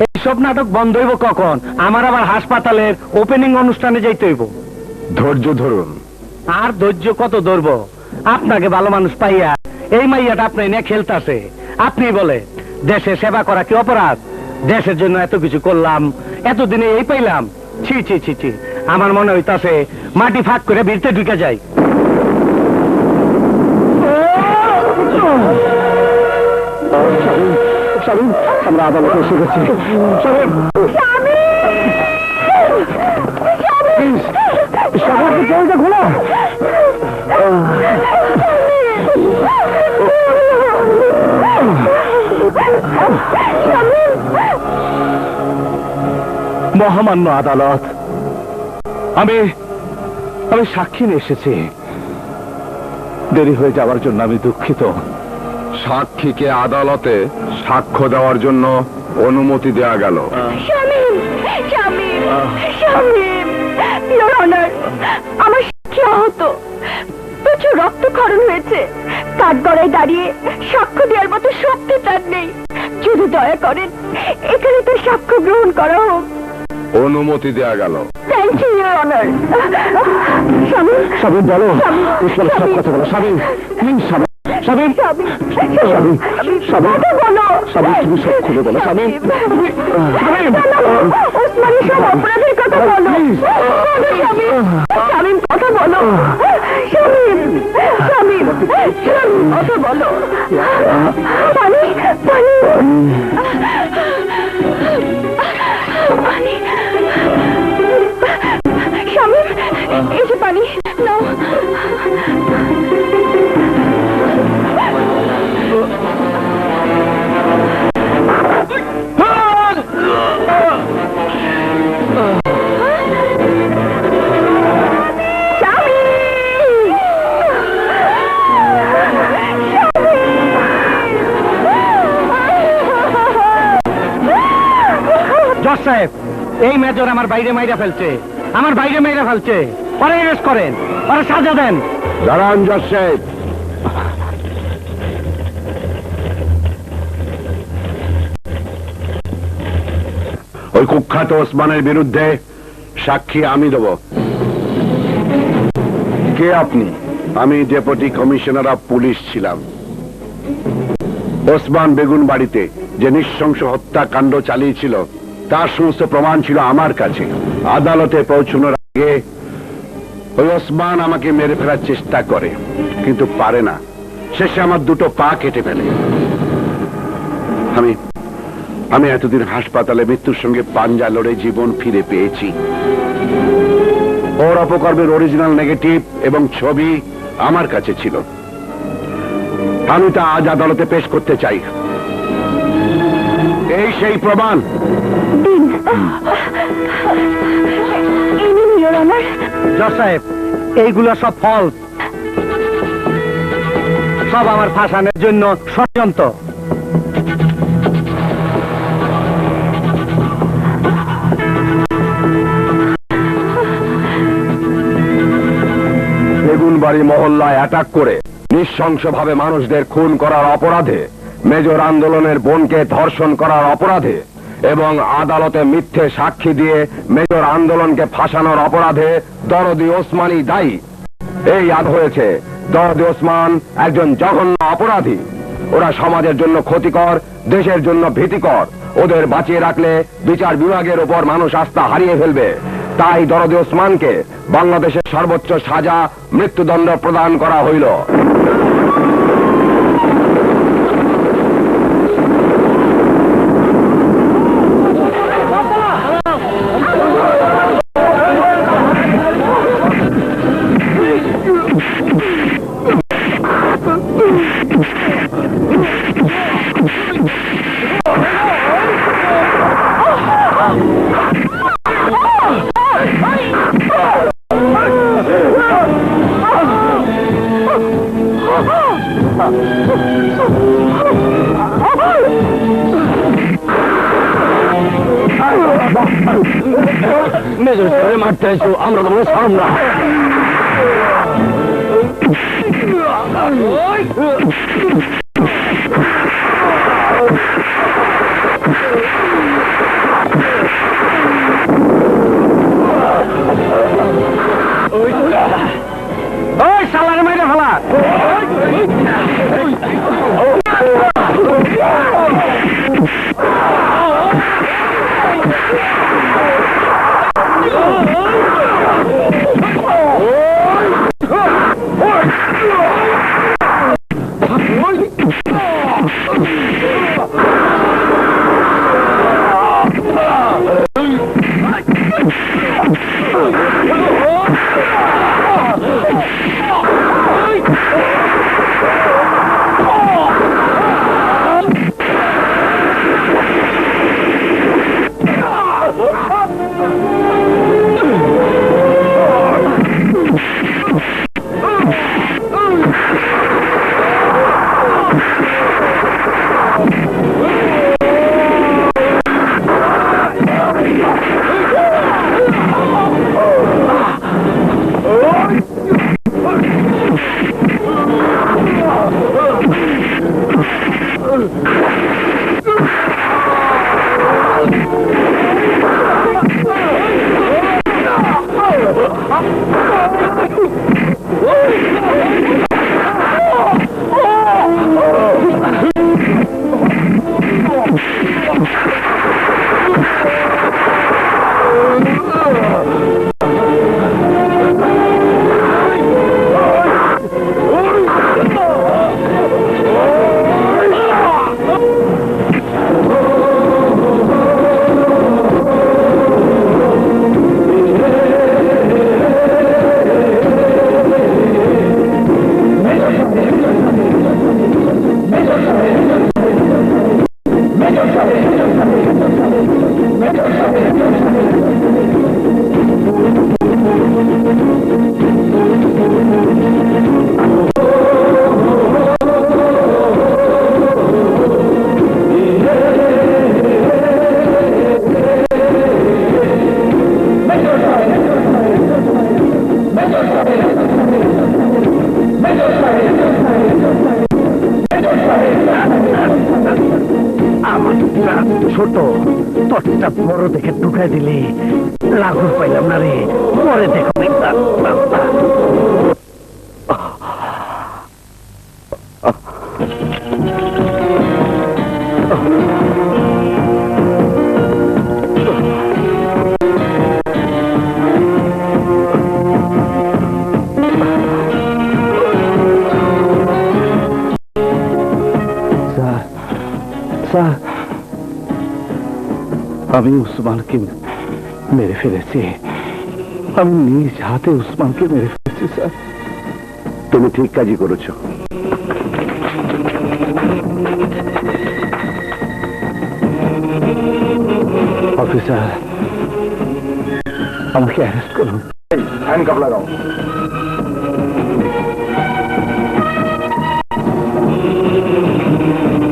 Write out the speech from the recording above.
এইসব নাটক বন্ধ হইব কখন? আমার আবার হাসপাতালের ওপেনিং অনুষ্ঠানে যাইতে হইব। ধৈর্য ধরুন। আর ধৈর্য কত ধরবো? আপনাকে ভালো মানুষ পাইয়া এই মাইয়াটা আপনি নিয়ে খেলতাছে। আপনি বলে দেশে সেবা করা কি অপরাধ? দেশের জন্য এত কিছু করলাম এতদিনে এই পাইলাম ছি ছি ছি ছি আমার মনে হইতাছে মাটি ফাঁক করে ভিড়তে ঢুকে যাই আমরা আদালতে এসে গেছি খোলা মহামান্য আদালত। আমি আমি সাক্ষী নিয়ে এসেছি। দেরি হয়ে যাওয়ার জন্য আমি দুঃখিত। সাক্ষীকে আদালতে সাক্ষ্য দেওয়ার জন্য অনুমতি দেয়া গেল। আমার সাক্ষী আহত। প্রচুর রক্তক্ষরণ হয়েছে। কাঠ গড়ায় দাঁড়িয়ে সাক্ষ্য দেওয়ার মতো শক্তি তার নেই। যদি দয়া করেন এখানে তো সাক্ষ্য গ্রহণ করা হোক। অনুমতি দেয়া গেল। স্বামী বলো। স্বামী, ঈশ্বরের সব। কথা বলো। স্বামী প্লিজ স্বামী স্বামী। শামিম স্বামী স্বামী কথা বলো। স্বামী তুমি সব খুলে বলো। স্বামী ওসমানের সব অপরাধের কথা বলো। বলো। কথা বলো। বলো পানি জজ সাহেব, এই মেজর আমার বাইরে মাইরা ফেলছে। আমার বাইরে মাইরা ফেলছে। পরে অ্যারেস্ট করেন পরে সাজা দেন। দাঁড়ান, জজ সাহেব। ওই কুখ্যাত ওসমানের বিরুদ্ধে সাক্ষী আমি দেব। কে আপনি? আমি ডেপুটি কমিশনার অফ পুলিশ ছিলাম। ওসমান বেগুন বাড়িতে যে নৃশংস হত্যাকাণ্ড চালিয়েছিল তার সমস্ত প্রমাণ ছিল আমার কাছে। আদালতে পৌঁছানোর আগে ওই ওসমান আমাকে মেরে ফেলার চেষ্টা করে, কিন্তু পারে না। শেষে আমার দুটো পা কেটে ফেলে। আমি আমি এতদিন হাসপাতালে মৃত্যুর সঙ্গে পাঞ্জা লড়ে জীবন ফিরে পেয়েছি। ওর অপকর্মের অরিজিনাল নেগেটিভ এবং ছবি আমার কাছে ছিল। আমি তা আজ আদালতে পেশ করতে চাই। এই সেই প্রমাণ। দিন। জজ সাহেব এইগুলো সব ফল সব আমার ফাঁসানোর জন্য ষড়যন্ত্র। বেগুনবাড়ি মহল্লায় অ্যাটাক করে নৃশংসভাবে মানুষদের খুন করার অপরাধে মেজর আন্দোলনের বোনকে ধর্ষণ করার অপরাধে এবং আদালতে মিথ্যে সাক্ষী দিয়ে মেজর আন্দোলনকে ফাঁসানোর অপরাধে দরদি ওসমানী দায়ী। এই আদ হয়েছে। দরদি ওসমান একজন জঘন্য অপরাধী। ওরা সমাজের জন্য ক্ষতিকর, দেশের জন্য ভীতিকর। ওদের বাঁচিয়ে রাখলে বিচার বিভাগের ওপর মানুষ আস্থা হারিয়ে ফেলবে। তাই দরদি ওসমানকে বাংলাদেশের সর্বোচ্চ সাজা, মৃত্যুদণ্ড প্রদান করা হইল। মেজর সাহেব মারতে আসো আমরা তো সাম না। ছোট তটটা বড় দেখে ঢুকাই দিলে। লাঘর পাইলাম না রে পরে দেখো স্যার আমি উসমানকে মেরে ফেলেছি আমি নিজ হাতে উসমানকে মেরে ফেলেছি স্যার তুমি ঠিক কাজই করেছ অফিসার আমাকে অ্যারেস্ট করুন হ্যান্ড কাপ লাগাও